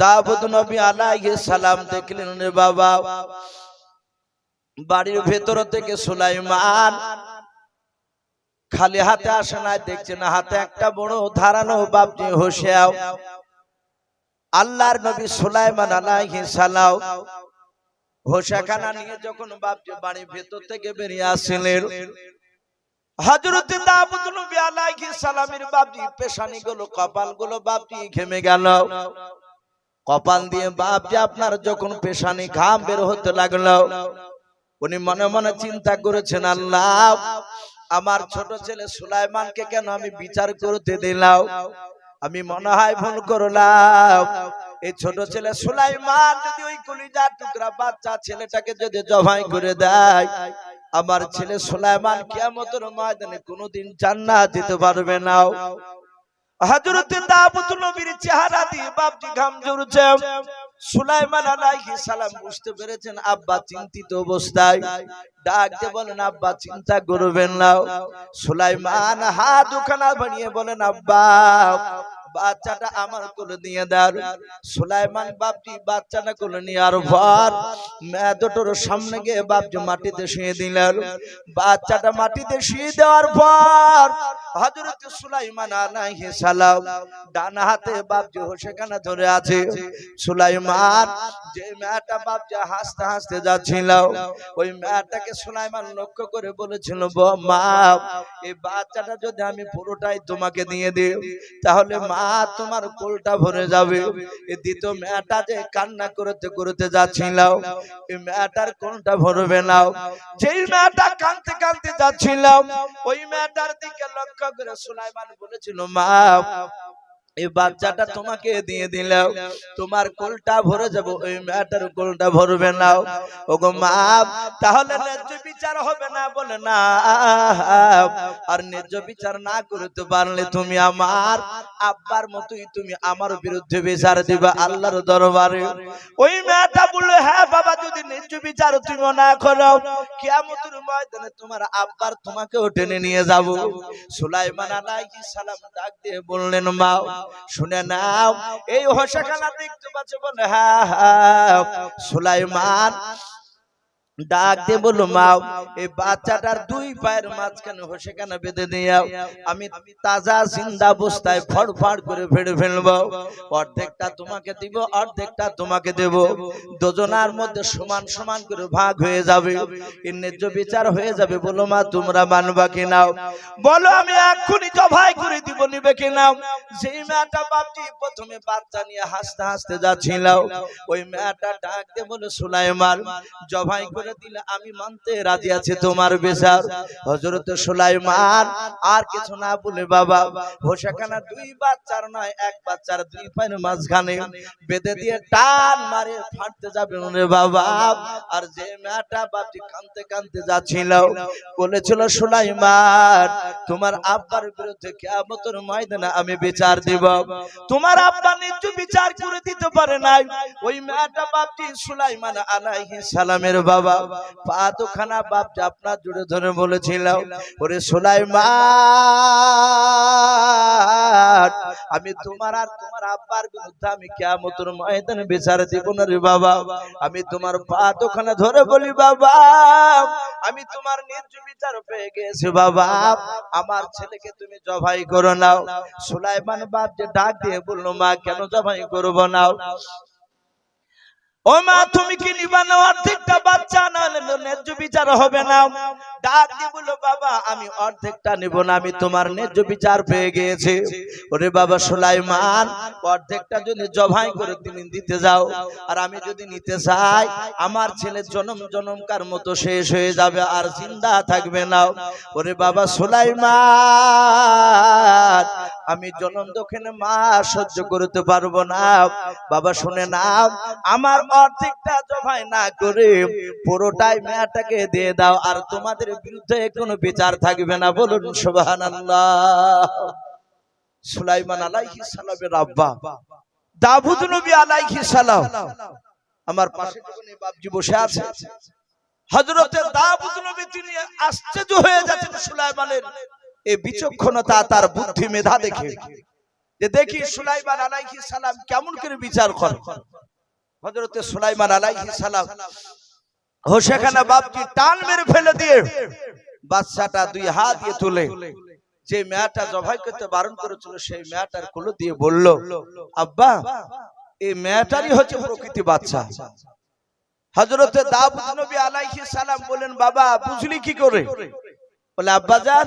দাবুদ নবী আলাইহিস সালাম দেখলেন রে বাবা। বাড়ির ভেতর থেকে সুলাইমান খালি হাতে আসে না দেখছে না, হাতে একটা বড় ধারানো বাপজি হোসেও আল্লাহর নবী সুলাইমান আলাইহিস সালাম হোসাখানা নিয়ে যখন বাপজি বাড়ির ভেতর থেকে বেরিয়ে আসছিলেন হযরত দাউদ নবী আলাইহিস সালামের বাপজি পেশানি গুলো কপালগুলো বাপজি ঘেমে গেল। কপাল দিয়ে বাপ যে আপনার যখন পেশানি ঘাম বের হতে লাগল, উনি মনে মনে চিন্তা করেছেন, আল্লাহ, আমার ছোট ছেলে সুলাইমানকে কেন আমি বিচার করতে দিলাম? আমি মনে হয় ভুল করলাম। এই ছোট ছেলে সুলাইমান যদি ওই কলিজার টুকরা বাচ্চা ছেলেটাকে যদি জবাই করে দেয়, আমার ছেলে সুলাইমান কিয়ামতের ময়দানে কোনোদিন জান্নাত দিতে পারবে না। হযরত দাউদ নবীর চেহারা দিয়ে বাপজি ঘাম ঝরছে। সুলাইমান আলাইহিস সালাম বুঝতে পেরেছেন, আব্বা চিন্তিত অবস্থায়। ডাক দিয়ে বলেন, আব্বা চিন্তা করবেন না। সুলাইমান হাত দুখানা বানিয়ে বলেন, আব্বা বাচ্চাটা আমার কোলে দিয়ে দেন সুলাইমান বাপজি বাচ্চাটা কোলে নিয়ে আর ভর। মেদটোর সামনে গিয়ে বাপজি মাটিতে শুয়ে দিলেন বাচ্চাটা মাটিতে শুয়ে দেওয়ার পর হযরত সুলাইমান আলাইহিস সালাম ডান হাতে বাপজি হোসেখানা ধরে আছে। সুলাইমান, যে মেয়েটা বাপজি হাসতে হাসতে যাচ্ছিল, ওই মেয়েটাকে সুলাইমান লক্ষ্য করে বলেছিল "ব- মা এই বাচ্চাটা যদি আমি পুরোটাই তোমাকে দিয়ে দিই, তাহলে মা তোমার কোলটা ভরে যাবে। এই দ্বিতীয় মেয়েটা যে কান্না করতে করতে যাচ্ছিলাম। এই মেয়েটার কোনটা ভরবে না। যেই মেয়েটা কাঁদতে কাঁদতে যাচ্ছিল ওই মেয়েটার দিকে লক্ষ্য করে সুলাইমান বলেছিল, মা এই বাচ্চাটা তোমাকে দিয়ে দিলাম। তোমার কোলটা ভরে যাব, ওই মেয়েটার কোলটা ভরবে না। ওগো মা, তাহলে ন্যায্য বিচার হবে না বলে না। আর ন্যায্য বিচার না করতে পারলে তুমি আমার আব্বার মতোই তুমি আমার বিরুদ্ধে বিচার দিবা আল্লাহর দরবারে। ওই মেয়েটা বলল হ্যাঁ বাবা, যদি ন্যায্য বিচার তুমি না করো, কিয়ামতের ময়দানে তোমার আব্বার তোমাকেও টেনে নিয়ে যাব। সুলাইমান আলাইহিস সালাম ডাক দিয়ে বললেন, মা শুনে নাও। এই হোসাখানা দেখতে পাচ্ছ বলে হা হ্যাঁ। সুলাইমান ডাক দিয়ে বলল মা এই বাচ্চাটার দুই পায়ের মাঝখানে হোসেখানা বেঁধে দিয়াও আমি তাজা জিন্দা অবস্থায় ফড় ফড় করে ফেড়ে ফেলব। অর্ধেকটা তোমাকে দিব অর্ধেকটা তোমাকে দেব। দুজনার মধ্যে সমান সমান করে ভাগ হয়ে যাবে। এর ন্যায্য বিচার হয়ে যাবে। বলো মা তোমরা মানবা কি নাও বলো আমি এক্ষুনি জবাই করে দিব নিবে কি নাও যেই মেয়েটা বাপটি প্রথমে বাচ্চা নিয়ে হাসতে হাসতে যাচ্ছিল। ওই মেয়েটা ডাক দিয়ে বলে সুলাইমান জবাই করে দিলে আমি মানতে রাজি আছি তোমার বিচার। হযরত সুলাইমান আর কিছু না বলে বাবা হোসাখানা দুই বাচ্চার নয় এক বাচ্চার দুই পায়ের মাঝখানে বেঁধে দিয়ে টান মারে ফাটতে যাবে রে বাবা। আর যে মেয়েটা বাপটি কানতে কানতে যাচ্ছিল বলেছিল সুলাইমান তোমার আব্বার বিরুদ্ধে কিয়ামতের ময়দানে আমি বিচার দিব। তোমার আব্বা নিজ বিচার করে দিতে পারে নাই। ওই মেয়েটা বাপটি সুলাইমান আলাইহিস সালামের বাবা। পা দুখানা বাপ আপনার জুড়ে ধরে বলেছিল ওরে সুলাইমান, আমি তোমার আর তোমার আব্বার বিরুদ্ধে আমি কিয়ামতের ময়দানে বিচার দিব না রে বাবা। আমি তোমার পা দুখানা ধরে বলি, বাবা, আমি তোমার ন্যায্য বিচার পেয়ে গেছি, বাবা। আমার ছেলেকে তুমি জবাই করো নাও। সুলাইমান বাপ যে ডাক দিয়ে বলল, মা, কেন জবাই করব নাও? ও তুমি কি অর্ধেকটা বাচ্চা? না ন্যায্য বিচার হবে না। ডাক বাবা, আমি অর্ধেকটা নিব না, আমি তোমার ন্যায্য বিচার পেয়ে গিয়েছি। ওরে বাবা অর্ধেকটা যদি করে তুমি দিতে যাও, আর আমি যদি নিতে চাই, আমার ছেলে জনম জনমকার মতো শেষ হয়ে যাবে, আর জিন্দা থাকবে না। ওরে বাবা সুলাইমান, আমি জনম দক্ষিণে মা সহ্য করতে পারব না। বাবা শুনে না আমার অর্ধেকটা জবাই না করে পুরোটাই দিয়ে দাও, আর তোমাদের বিরুদ্ধে কোনো বিচার থাকবে না। বলুন, সুবহানাল্লাহ। সুলাইমান আলাইহিস সালামের আব্বা। দাউদ নবী আলাইহিস সালাম। আমার পাশে যখন বাপজি বসে আছে, হযরতে দাউদ নবী তিনি আশ্চর্য হয়ে যাচ্ছেন সুলাইমানের এই বিচক্ষণতা, তার বুদ্ধি মেধা দেখে। যে দেখি সুলাইমান আলাইহিস সালাম কেমন করে বিচার করে। হযরতে সুলাইমান আলাইহিস সালাম। হোসেখানা বাপজি টান মেরে ফেলে দিয়ে বাচ্চাটা দুই হাত দিয়ে তুলে। যে মেয়াটা জবাই করতে বারণ করেছিল সেই মেয়াটার কুলো দিয়ে বলল আব্বা এই মেয়াটারই হচ্ছে প্রকৃতি বাচ্চা হজরতে দাউদ নবী আলাইহিস সালাম বলেন বাবা বুঝলি কি করে? বলে আব্বা জান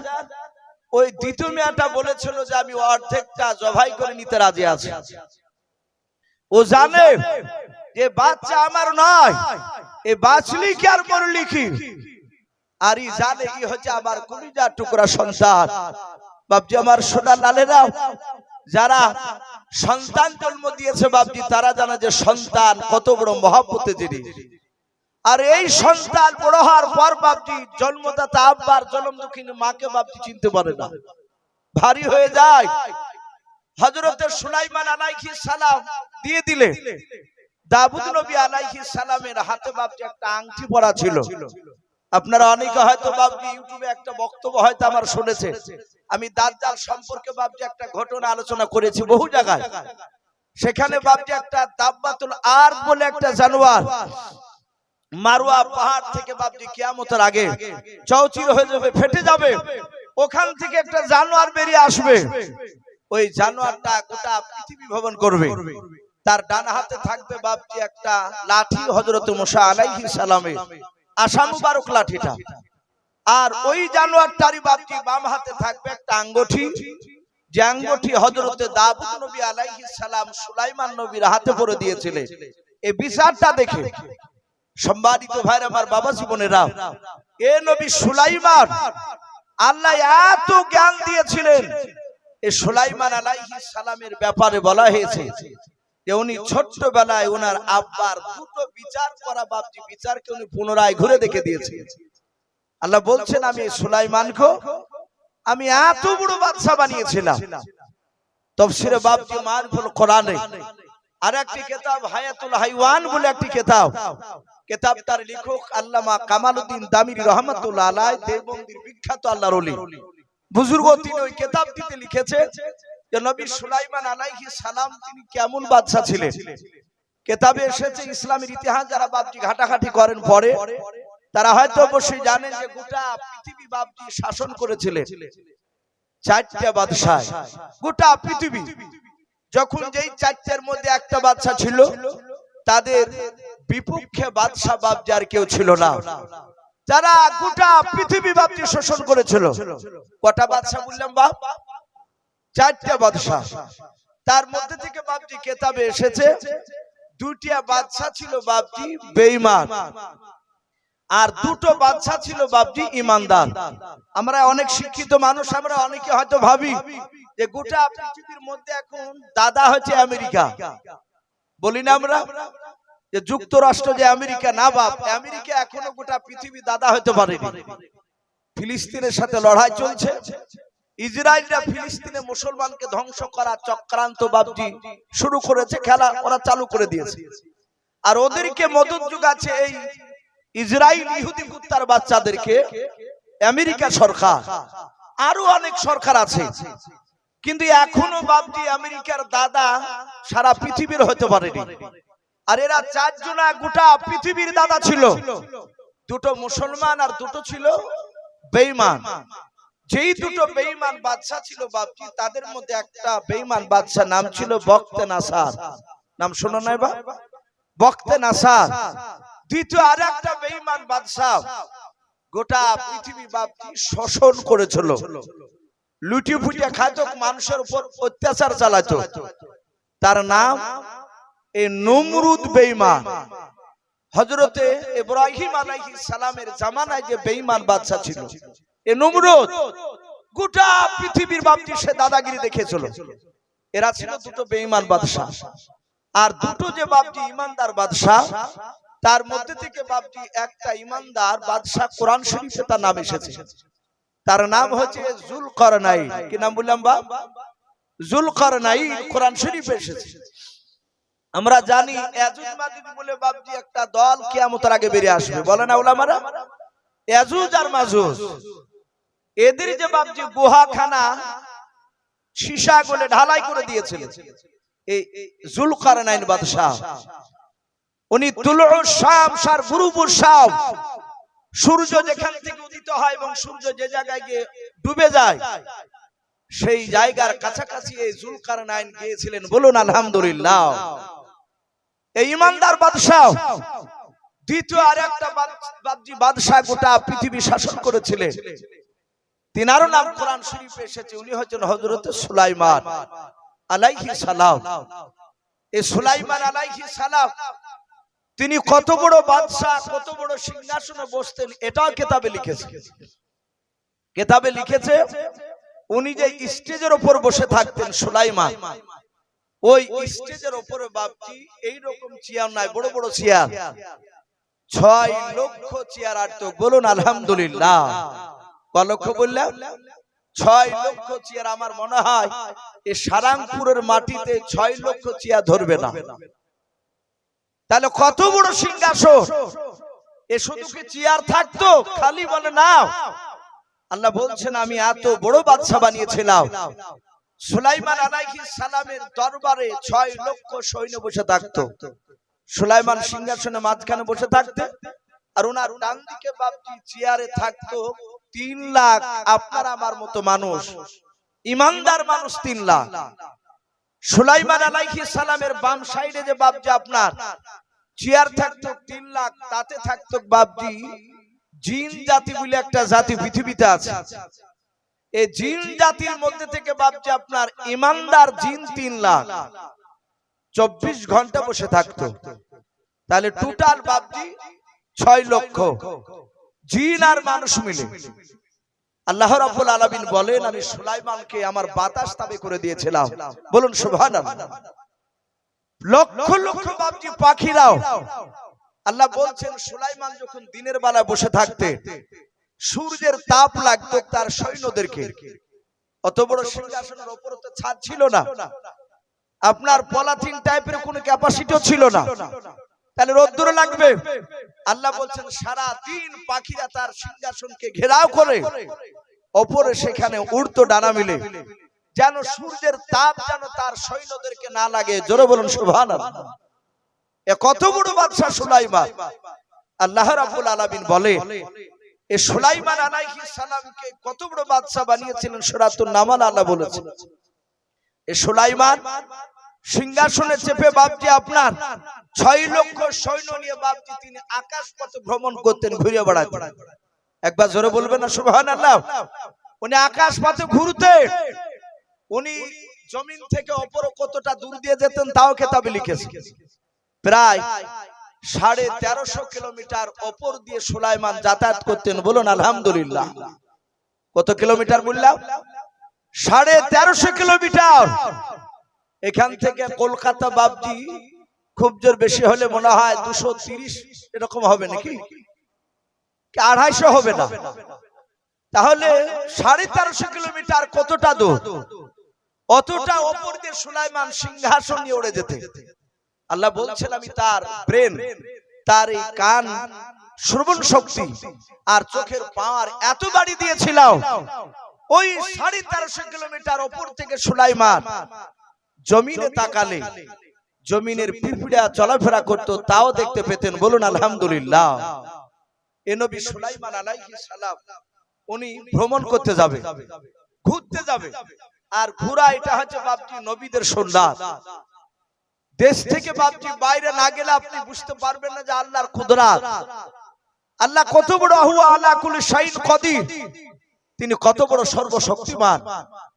ওই দ্বিতীয় মেয়াটা বলেছিল যে আমি অর্ধেকটা জবাই করে নিতে রাজি আছি। ও জানে যে বাচ্চা আমার নয় এ বাঁচলি কি আর মরলি কি আর ই জানে ই হচ্ছে আমার কুড়িটা টুকরা সন্তান। বাপজি আমার সোনা লালেরা যারা সন্তান জন্ম দিয়েছে বাপজি তারা জানে যে সন্তান কত বড় মহাপতে জিনিস। আর এই সন্তান বড় হওয়ার পর বাপজি জন্মদাতা আব্বার জন্ম কিন্তু মাকে বাপজি চিনতে পারে না। ভারী হয়ে যায়। হজরতের সুলাইমান আলাইহিস সালাম দিয়ে দিলে। দাবুদ নবী আলাইহিস সালামের হাতে বাপজি একটা আংটি পরা ছিল। আপনারা অনেকে হয়তো বাপজি ইউটিউবে একটা বক্তব্য হয়তো আমার শুনেছে। আমি দাজ্জাল সম্পর্কে বাপজি একটা ঘটনা আলোচনা করেছি বহু জায়গায়। সেখানে বাপজি একটা দাব্বাতুল আর বলে একটা জানোয়ার মারুয়া পাহাড় থেকে বাপজি কিয়ামতের আগে চৌচির হয়ে যাবে, ফেটে যাবে। ওখান থেকে একটা জানোয়ার বেরিয়ে আসবে। ওই জানোয়ারটা গোটা পৃথিবী ভবন করবে। তার ডান হাতে থাকবে বাপজি একটা লাঠি হজরত মুসা আলাইহিস সালামে আশা মুবারক লাঠিটা। আর ওই জানোয়ারটারই বাপজি বাম হাতে থাকবে একটা আঙ্গুঠি। যে আঙ্গুঠি হজরতে দাউদ নবী সালাম সুলাইমান নবীর হাতে পরে দিয়েছিলেন এই বিচারটা দেখে সম্মানিত ভাইরা, আমার বাবা জীবনেরা, এ নবী সুলাইমান আল্লাহ এত জ্ঞান দিয়েছিলেন। এ সুলাইমান আলাইহিস সালামের ব্যাপারে বলা হয়েছে উনি ছোট্টবেলায় ওনার আব্বার দুটো বিচার করা বাপজি বিচারকে উনি পুনরায় ঘুরে দেখে দিয়েছে আল্লাহ বলছেন, আমি সুলাইমানকে, আমি এত বড় বাদশা বানিয়েছিলাম। তফসিরে বাপজি মারফুল কোরআনে আর একটি কেতাব, হায়াতুল হাইওয়ান বলে একটি কেতাব। তার লেখক আল্লামা কামালউদ্দিন দামির রহমাতুল্লাহ আলাই দেওবন্দির বিখ্যাত আল্লাহর ওলি। বুজুর্গ, তিনি ওই কেতাবটিতে লিখেছে যে নবী সুলাইমান আলাইহিস সালাম তিনি কেমন বাদশা ছিলেন? কেতাবে এসেছে ইসলামের ইতিহাস যারা বাপজি ঘাটাঘাটি করেন পরে তারা হয়তো অবশ্যই জানেন যে গোটা পৃথিবী বাপজি শাসন করেছিলেন। চারটা বাদশাহ গোটা পৃথিবী। যখন যেই চারটার মধ্যে একটা বাদশা ছিল তাদের বিপক্ষে বাদশা বাপজি আর কেউ ছিল না। যারা গোটা পৃথিবী বাপজি শোষণ করেছিল। কটা বাদশা বললাম বাপ চারটা বাদশা তার মধ্যে থেকে বাপজি কেতাবে এসেছে। দুটিয়া বাদশা ছিল বাপজি বেঈমান। আর দুটো বাচ্চা ছিল বাপজি ইমানদার আমরা অনেক শিক্ষিত মানুষ, আমরা অনেকে হয়তো ভাবি যে গোটা পৃথিবীর মধ্যে এখন দাদা হচ্ছে আমেরিকা। বলি না আমরা যে যুক্তরাষ্ট্র যে আমেরিকা, না বাপ, আমেরিকা এখনও গোটা পৃথিবী দাদা হতে পারেনি। ফিলিস্তিনের সাথে লড়াই চলছে। ইসরায়েলরা ফিলিস্তিনে মুসলমানকে ধ্বংস করা চক্রান্ত বাপজি শুরু করেছে, খেলা ওরা চালু করে দিয়েছে। আর ওদেরকে মদত যোগাচ্ছে এই ইসরায়েল ইহুদি কুত্তার বাচ্চাদেরকে, আমেরিকা সরকার। আরও অনেক সরকার আছে। কিন্তু এখনও বাপজি আমেরিকার দাদা সারা পৃথিবীর হতে পারেনি। আর এরা চারজনা গোটা পৃথিবীর দাদা ছিল। দুটো মুসলমান আর দুটো ছিল বেঈমান। যেই দুটো বেঈমান বাদশা ছিল বাপজি তাদের মধ্যে একটা বেঈমান বাদশা নাম ছিল বক্তে নাসার। নাম শোনো নাই বা বক্তে নাসার। দ্বিতীয় আর একটা বেঈমান বাদশাহ। গোটা পৃথিবী বাপজি শোষণ করেছিল। লুটি ফুটিয়া খাইত মানুষের উপর অত্যাচার চালাতো তার নাম এই নমরুদ বেঈমান। হজরতে ইব্রাহিম আলাইহিস সালামের জামানায় যে বেঈমান বাদশা ছিল। এ নমরুদ, গোটা পৃথিবীর বাপজি সে দাদাগিরি দেখেছিল। এরা ছিল দুটো বেঈমান বাদশা আর দুটো যে বাপজি ইমানদার বাদশাহ, তার মধ্যে থেকে বাপজি একটা ইমানদার বাদশাহ কোরআন শরীফে তার নাম এসেছে। তার নাম হচ্ছে জুল করনাই কি নাম বললাম বা জুল করনাই কোরআন শরীফে এসেছে। আমরা জানি বলে বাপজি একটা দল কিয়ামতের আগে বেরিয়ে আসবে। বলে না ওলামারা এজুজ আর মাজুজ এদের যে বাপজি গুহাখানা, সীসা গলে ঢালাই করে দিয়েছিলেন এই জুলকারনাইন বাদশাহ। উনি তুলু শাম, সার গুরুপুর শাম। সূর্য যেখান থেকে উদিত হয় এবং সূর্য যে জায়গায় গিয়ে ডুবে যায়, সেই জায়গার কাছাকাছি এই জুলকারনাইন গিয়েছিলেন বলুন আলহামদুলিল্লাহ। এই ইমানদার বাদশাহ, দ্বিতীয় আর একটা বাদশাহ গোটা পৃথিবী শাসন করেছিলেন। তিনারও নাম কোরআন শরীফে এসেছে, উনি হচ্ছেন হজরত সুলাইমান আলাইহি সালাম। এই সুলাইমান আলাইহি সালাম, তিনি কত বড় বাদশাহ, কত বড় সিংহাসনে বসতেন, এটাও কেতাবে লিখেছে। কেতাবে লিখেছে, উনি যে স্টেজের উপর বসে থাকতেন সুলাইমান, ওই স্টেজের উপরে বাপজি এইরকম চেয়ার নাই, বড় বড় চেয়ার। ছয় লক্ষ চেয়ার আর তো, বলুন আলহামদুলিল্লাহ। ক বললাম, ছয় লক্ষ চেয়ার আমার মনে হয় এই সারাংপুরের মাটিতে ছয় লক্ষ চেয়ার ধরবে না। তাহলে কত বড় সিংহাসন? এ শুধু কি চেয়ার থাকতো? খালি বলে না আল্লাহ বলছেন, আমি এত বড় বাদশা বানিয়েছিলাম। সুলাইমান আলাইহিস সালামের দরবারে ছয় লক্ষ সৈন্য বসে থাকতো। সুলাইমান সিংহাসনে মাঝখানে বসে থাকতে, আর ওনার ডান দিকে বাপজি চেয়ারে থাকতো। তিন লাখ আপনার আমার মতো মানুষ। ইমানদার মানুষ তিন লাখ। সুলাইমান আলাইহিস সালামের বাম সাইডে যে বাপজি আপনার, চেয়ার থাকতো তিন লাখ, তাতে থাকতো বাপজি জিন জাতি বলে একটা জাতি পৃথিবীতে আছে। এই জিন জাতির মধ্যে থেকে বাপজি আপনার ইমানদার জিন তিন লাখ। চব্বিশ ঘণ্টা বসে থাকতো। তাহলে টোটাল বাপজি ছয় লক্ষ। জিন আর মানুষ মিলে। আল্লাহ রাব্বুল আলামিন বলেন, আমি সুলাইমানকে আমার বাতাস তাবে করে দিয়েছিলাম। বলুন, সুবহানাল্লাহ। লক্ষ লক্ষ বাপজি পাখিরাও। আল্লাহ বলছেন, সুলাইমান যখন দিনের বেলা বসে থাকতে, সূর্যের তাপ লাগতো তার সৈন্যদেরকে। অত বড় সিংহাসনের উপর তো ছাদ ছিল না। আপনার পলাথিন টাইপের কোনো ক্যাপাসিটিও ছিল না। তাহলে রোদ্দুর লাগবে। আল্লাহ বলছেন সারা দিন পাখিরা তার সিংহাসনকে ঘেরাও করে। ওপরে সেখানে উড়তো ডানা মিলে। যেন সূর্যের তাপ যেন তার সৈন্যদেরকে না লাগে। জোরে বলুন সুবহানাল্লাহ। এ কত বড় বাদশা সুলাইমান। আল্লাহ রাব্বুল আলামিন বলে এ সুলাইমান আলাইহিস সালামকে কত বড় বাদশা বানিয়েছিলেন? সূরাতুন নামাল আল্লাহ বলেছেন। এ সুলাইমান সিংহাসনে চেপে বাপজি আপনার। ছয় লক্ষ সৈন্য নিয়ে বাপজি তিনি আকাশ পথে ভ্রমণ করতেন, ঘুরে বেড়াতেন। একবার জোরে বলবেন না সুবহান আল্লাহ উনি আকাশ পথে ঘুরতে উনি জমিন থেকে অপর কতটা দূর দিয়ে যেতেন তাও কেতাবে লিখেছে। প্রায় সাড়ে তেরোশো কিলোমিটার ওপর দিয়ে সুলাইমান যাতায়াত করতেন। বলুন, আলহামদুলিল্লাহ। কত কিলোমিটার বললাম? সাড়ে তেরোশো কিলোমিটার। এখান থেকে কলকাতা বাবজি খুব জোর বেশি হলে মনে হয় দুশো তিরিশ এরকম হবে নাকি? আড়াইশো হবে না? তাহলে সাড়ে তেরোশো কিলোমিটার কতটা দূর? অতটা ওপর দিয়ে সুলাইমান সিংহাসন নিয়ে উড়ে যেতে। আল্লাহ বলছেন আমি তার ব্রেন তার এই কান শ্রবণ শক্তি আর চোখের পাওয়ার এত বাড়ি দিয়েছিলাম। ওই সাড়ে তেরোশো কিলোমিটার ওপর থেকে সুলাইমান জমিনে তাকালে জমিনের পিঁপড়া চলাফেরা করত তাও দেখতে পেতেন বলুন আলহামদুলিল্লাহ। সুলাইমান আলাইহিস সালাম উনি ভ্রমণ করতে যাবে ঘুরতে যাবে। আর ঘোরা এটা হচ্ছে বাপজি নবীদের সন্ন্যাস। দেশ থেকে বাপজি বাইরে না গেলে আপনি বুঝতে পারবেন না যে আল্লাহর কুদরাত আল্লাহ কত বড় হুয়া আলা কুল শাইন কদির। তিনি কত বড় সর্বশক্তিমান।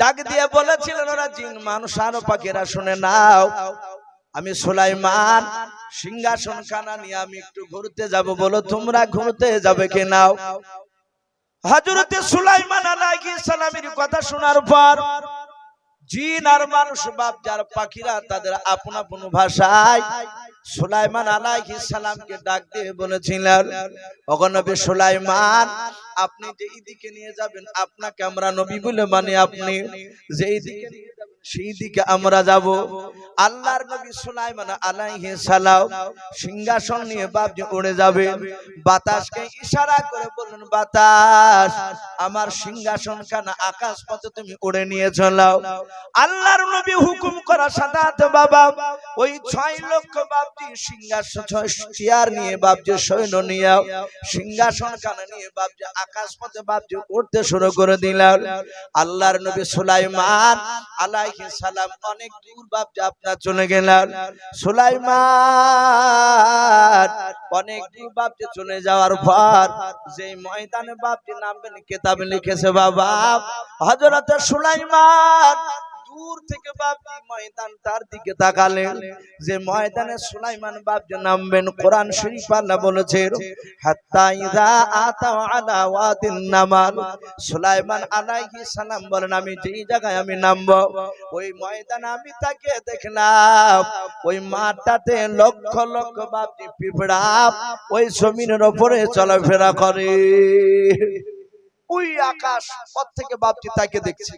ডাক দিয়ে বলেছিলেন ওরা জিন, মানুষ আরও পাখিরা শুনে নাও। আমি সুলাইমান সিংহাসন খানা নিয়ে আমি একটু ঘুরতে যাব বলো, তোমরা ঘুরতে যাবে কি নাও? হাজুরতে সুলাইমান আলাইহিস সালামের কথা শোনার পর জিন আর মানুষ, বাপ যার পাখিরা তাদের আপন আপন ভাষায় সুলাইমান আলাইহিস সালামকে ডাক দিয়ে বলেছিলেন অগনবী সুলাইমান, আপনি যে দিকে নিয়ে যাবেন, আপনাকে আমরা নবী বলে মানে আপনি। যেই দিকে নিয়ে সেই দিকে আমরা যাব। আল্লাহর নবী সুলাইমান আলাইহিস সালাম সিংহাসন নিয়ে বাপজি উড়ে যাবে। বাতাসকে ইশারা করে বললেন, বাতাস, আমার সিংহাসন খান আকাশ পথে তুমি উড়ে নিয়ে চলাও আল্লাহর নবী হুকুম করা সাথে বাবা, ওই ছয় লক্ষ বাপজি সিংহাসন ছয় চেয়ার নিয়ে বাপজি সৈন্য নিয়ে, সিংহাসন কানে নিয়ে বাপজি আকাশ পথে বাপজি উঠতে শুরু করে দিলাম আল্লাহর নবী সুলাইমান সালাম, অনেক দূর বাপজি আপনার চলে গেলেন। সুলাইমান, অনেক দূর বাপজি চলে যাওয়ার পর যে ময়দানে বাপজি নামবেন, কেতাবে লিখেছে বাবা, হযরত সুলাইমান দূর থেকে বাপজি ময়দান তার দিকে তাকালেন? যে ময়দানে সুলাইমান বাপজি নামবেন, কোরআন শরীফ আল্লাহ বলেছে, হাত্তা আলা ওয়াদিন নামাল। সুলাইমান সালাম বলেন, আমি যেই জায়গায় আমি নামবো, ওই ময়দানে আমি তাকে দেখলাম, ওই মাঠটাতে লক্ষ লক্ষ বাপজি পিঁপড়া, ওই জমিনের উপরে চলাফেরা করে। ওই আকাশ পথ থেকে বাপজি তাকে দেখছে।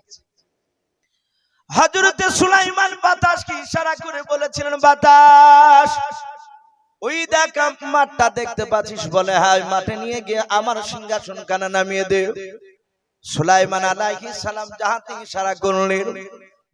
হজরতে সুলাইমান বাতাস কি ইশারা করে বলেছিলেন, বাতাস, ওই দেখ মাঠটা দেখতে পাচ্ছিস বলে হ্যাঁ মাঠে নিয়ে গিয়ে আমার সিংহাসন কানে নামিয়ে দে। সুলাইমান আলাইহিস সালাম যাহাতে ইশারা করলেন